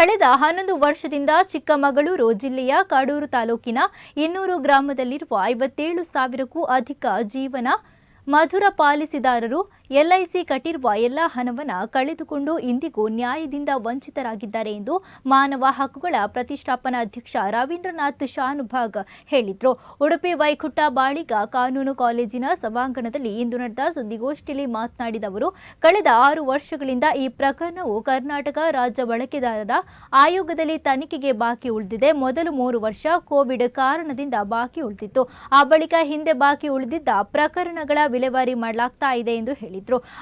ಕಳೆದ ಹನ್ನೊಂದು ವರ್ಷದಿಂದ ಚಿಕ್ಕಮಗಳೂರು ಜಿಲ್ಲೆಯ ಕಾಡೂರು ತಾಲೂಕಿನ ಇನ್ನೂರು ಗ್ರಾಮದಲ್ಲಿರುವ ಐವತ್ತೇಳು ಸಾವಿರಕ್ಕೂ ಅಧಿಕ ಜೀವನ ಮಧುರ ಪಾಲಿಸಿದಾರರು ಎಲ್ಐಸಿ ಕಟ್ಟಿರುವ ಎಲ್ಲ ಹಣವನ್ನು ಕಳೆದುಕೊಂಡು ಇಂದಿಗೂ ನ್ಯಾಯದಿಂದ ವಂಚಿತರಾಗಿದ್ದಾರೆ ಎಂದು ಮಾನವ ಹಕ್ಕುಗಳ ಪ್ರತಿಷ್ಠಾಪನಾ ಅಧ್ಯಕ್ಷ ರವೀಂದ್ರನಾಥ್ ಶಾನುಭಾಗ್ ಹೇಳಿದರು. ಉಡುಪಿ ವೈಕುಂಠ ಬಾಳಿಗ ಕಾನೂನು ಕಾಲೇಜಿನ ಸಭಾಂಗಣದಲ್ಲಿ ಇಂದು ನಡೆದ ಸುದ್ದಿಗೋಷ್ಠಿಯಲ್ಲಿ ಮಾತನಾಡಿದ ಅವರು, ಕಳೆದ ಆರು ವರ್ಷಗಳಿಂದ ಈ ಪ್ರಕರಣವು ಕರ್ನಾಟಕ ರಾಜ್ಯ ಬಳಕೆದಾರರ ಆಯೋಗದಲ್ಲಿ ತನಿಖೆಗೆ ಬಾಕಿ ಉಳಿದಿದೆ. ಮೊದಲು ಮೂರು ವರ್ಷ ಕೋವಿಡ್ ಕಾರಣದಿಂದ ಬಾಕಿ ಉಳಿದಿತ್ತು. ಆ ಬಳಿಕ ಹಿಂದೆ ಬಾಕಿ ಉಳಿದಿದ್ದ ಪ್ರಕರಣಗಳ ವಿಲೇವಾರಿ ಮಾಡಲಾಗ್ತಾ ಇದೆ ಎಂದು ಹೇಳಿದರು.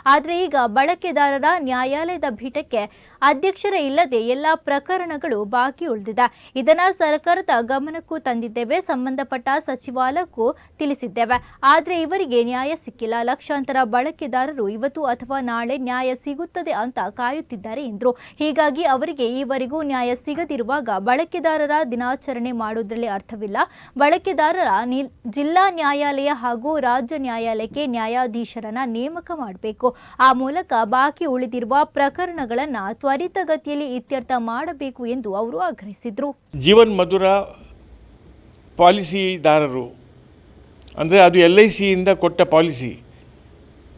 ಆದರೆ ಈಗ ಬಳಕೆದಾರರ ನ್ಯಾಯಾಲಯದ ಭೀಟಕ್ಕೆ ಅಧ್ಯಕ್ಷರ ಇಲ್ಲದೆ ಎಲ್ಲ ಪ್ರಕರಣಗಳು ಬಾಕಿ ಉಳಿದಿದೆ. ಇದನ್ನ ಸರ್ಕಾರದ ಗಮನಕ್ಕೂ ತಂದಿದ್ದೇವೆ, ಸಂಬಂಧಪಟ್ಟ ಸಚಿವಾಲಯಕ್ಕೂ ತಿಳಿಸಿದ್ದೇವೆ. ಆದರೆ ಇವರಿಗೆ ನ್ಯಾಯ ಸಿಕ್ಕಿಲ್ಲ. ಲಕ್ಷಾಂತರ ಬಳಕೆದಾರರು ಇವತ್ತು ಅಥವಾ ನಾಳೆ ನ್ಯಾಯ ಸಿಗುತ್ತದೆ ಅಂತ ಕಾಯುತ್ತಿದ್ದಾರೆ ಎಂದರು. ಹೀಗಾಗಿ ಅವರಿಗೆ ಈವರೆಗೂ ನ್ಯಾಯ ಸಿಗದಿರುವಾಗ ಬಳಕೆದಾರರ ದಿನಾಚರಣೆ ಮಾಡುವುದರಲ್ಲಿ ಅರ್ಥವಿಲ್ಲ. ಬಳಕೆದಾರರ ಜಿಲ್ಲಾ ನ್ಯಾಯಾಲಯ ಹಾಗೂ ರಾಜ್ಯ ನ್ಯಾಯಾಲಯಕ್ಕೆ ನ್ಯಾಯಾಧೀಶರನ್ನ ನೇಮಕ ಮಾಡಬೇಕು. ಆ ಮೂಲಕ ಬಾಕಿ ಉಳಿದಿರುವ ಪ್ರಕರಣಗಳನ್ನು ತ್ವರಿತಗತಿಯಲ್ಲಿ ಇತ್ಯರ್ಥ ಮಾಡಬೇಕು ಎಂದು ಅವರು ಆಗ್ರಹಿಸಿದರು. ಜೀವನ್ ಮಧುರ ಪಾಲಿಸಿದಾರರು, ಅಂದರೆ ಅದು ಎಲ್ ಐ ಸಿಯಿಂದ ಕೊಟ್ಟ ಪಾಲಿಸಿ,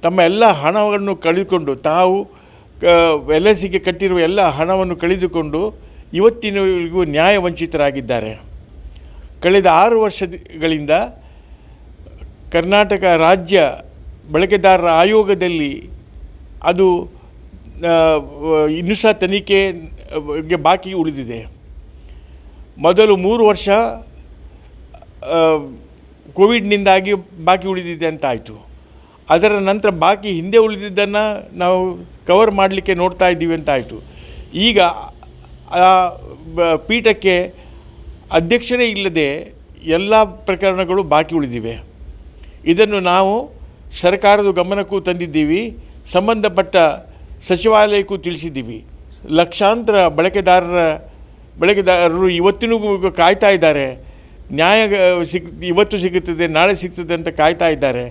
ತಮ್ಮ ಎಲ್ಲ ಹಣವನ್ನು ಕಳೆದುಕೊಂಡು, ತಾವು ಎಲ್ ಐ ಸಿಗೆ ಕಟ್ಟಿರುವ ಎಲ್ಲ ಹಣವನ್ನು ಕಳೆದುಕೊಂಡು ಇವತ್ತಿನವರೆಗೂ ನ್ಯಾಯ ವಂಚಿತರಾಗಿದ್ದಾರೆ. ಕಳೆದ ಆರು ವರ್ಷಗಳಿಂದ ಕರ್ನಾಟಕ ರಾಜ್ಯ ಬಳಕೆದಾರರ ಆಯೋಗದಲ್ಲಿ ಅದು ಇನ್ನೂ ಸಹ ತನಿಖೆಗೆ ಬಾಕಿ ಉಳಿದಿದೆ. ಮೊದಲು ಮೂರು ವರ್ಷ ಕೋವಿಡ್ನಿಂದಾಗಿ ಬಾಕಿ ಉಳಿದಿದೆ ಅಂತ ಆಯಿತು ಅದರ ನಂತರ ಬಾಕಿ ಹಿಂದೆ ಉಳಿದಿದ್ದನ್ನು ನಾವು ಕವರ್ ಮಾಡಲಿಕ್ಕೆ ನೋಡ್ತಾ ಇದ್ದೀವಿ ಅಂತ ಆಯಿತು ಈಗ, ಆ ಪೀಠಕ್ಕೆ ಅಧ್ಯಕ್ಷರೇ ಇಲ್ಲದೆ ಎಲ್ಲ ಪ್ರಕರಣಗಳು ಬಾಕಿ ಉಳಿದಿವೆ. ಇದನ್ನು ನಾವು ಸರ್ಕಾರದ ಗಮನಕ್ಕೂ ತಂದಿದ್ದೀವಿ. ಸಂಬಂಧಪಟ್ಟ ಸಚಿವಾಲಯಕ್ಕೂ ತಿಳಿಸಿದ್ದೀವಿ. ಲಕ್ಷಾಂತರ ಬಳಕೆದಾರರ, ಬಳಕೆದಾರರು ಇವತ್ತಿನೂ ಕಾಯ್ತಾ ಇದ್ದಾರೆ. ನ್ಯಾಯ ಸಿಗ್ ಇವತ್ತು ಸಿಗುತ್ತದೆ, ನಾಳೆ ಸಿಗ್ತದೆ ಅಂತ ಕಾಯ್ತಾ ಇದ್ದಾರೆ.